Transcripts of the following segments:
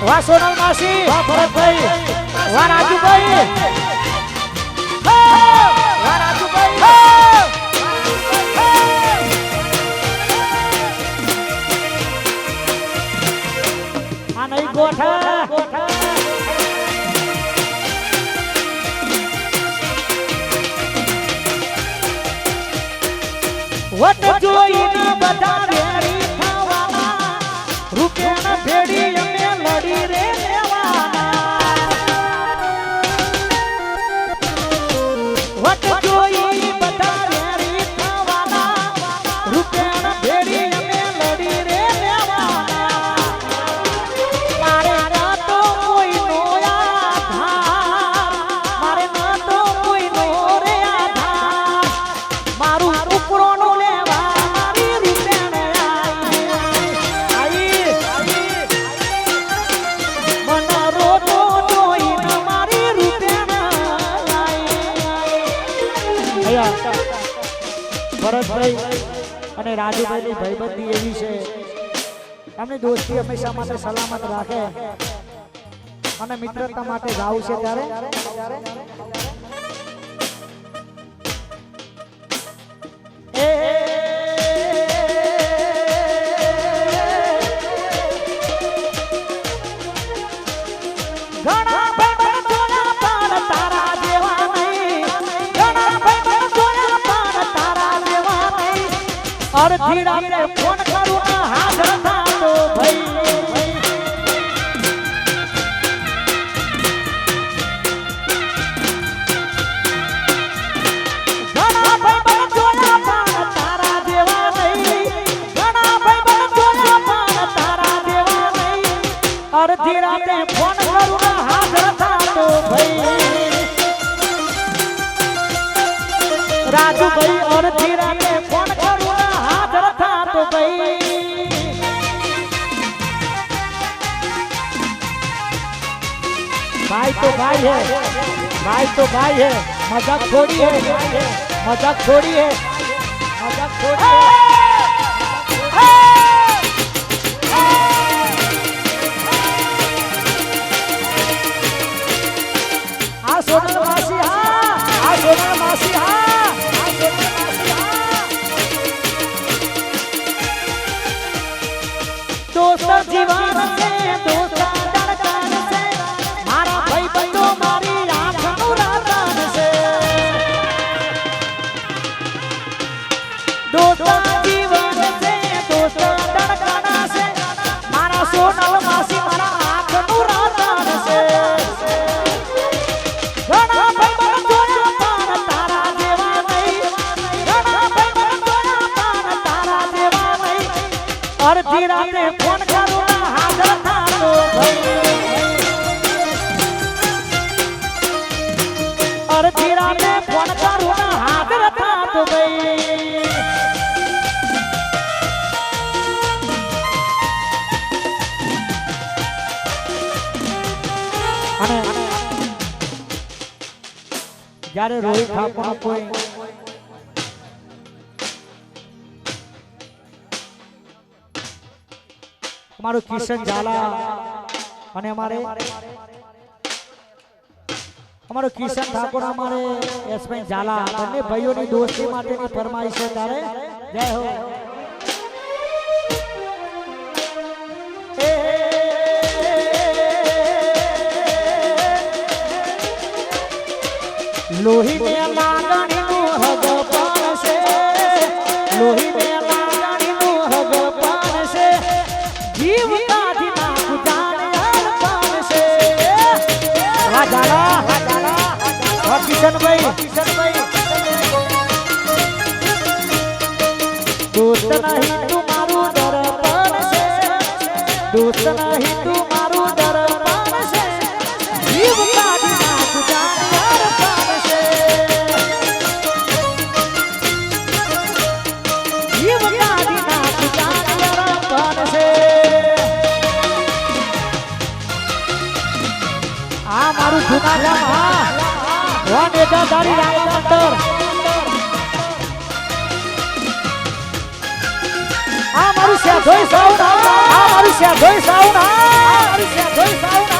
વા સોનલ માસી વાહ ભરતભાઈ વાહ રાજુભાઈ વા રાજુભાઈ! આ નહીં ગોઠા ગોઠા વટ જોઈને બધા ભરતભાઈ અને રાજુભાઈની ભાઈબંધી એવી છે. એમની દોસ્તી હંમેશા માટે સલામત રાખે. અને મિત્રતા માટે ગાવું છે ત્યારે. નહીં ફોન કરું ના હાજર થાતો ભાઈ. અડધી રાતે ફોન કરું ને હાજર થાતો ભાઈ. રાજુભાઈ, અડધી भाई तो भाई है। भाई तो भाई है। मज़ाक थोड़ी है। मज़ाक थोड़ी है। मज़ाक थोड़ी है। आ सोनल हाँ। हाँ, दोस्त जीवन में दोस्त સોનલ માસી મારા આંખનું રાતન છે રાતે ફોન કરું હાજર થાતો ભાઈ. જ્યારે રોહિત ઠાકોર કોઈ અમારું કિશન ઝાલા અને અમારે અમારો કિશન ઠાકોર અમારે યશભાઈ ઝાલા, બંને ભાઈઓની દોસ્તી માટેની ફરમાઈશ છે ત્યારે જય હો. લોહી ને લાગણી નું હગ પણ છે લોહી ને હગ પણ દોસ્ત નહીં તું મારું દર્પણ છે દોસ્ત નહીં તું આ મારું જૂના ગામ હા વન એજાદારી રાયગંદર આ મારું શેઠોઈ સાઉન્ડ આ મારું શેઠોઈ સાઉન્ડ આ મારું શેઠોઈ સાઉન્ડ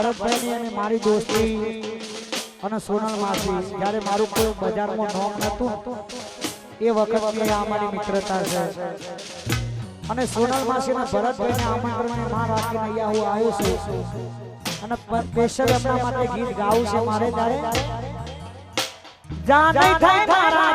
ભરતભાઈની અને મારી દોસ્તી અને સોનલ માસી જ્યારે મારું કોઈ બજારમાં નોમ નહોતું, એ વખતની આ અમારી મિત્રતા છે. અને સોનલ માસી અને ભરતભાઈને આમંત્રણને માં રાખીને અહીંયા હું આવ્યો છું. અને સ્પેશિયલ એમના માટે ગીત ગાવું છે મારે ત્યારે. જાને થાય તારા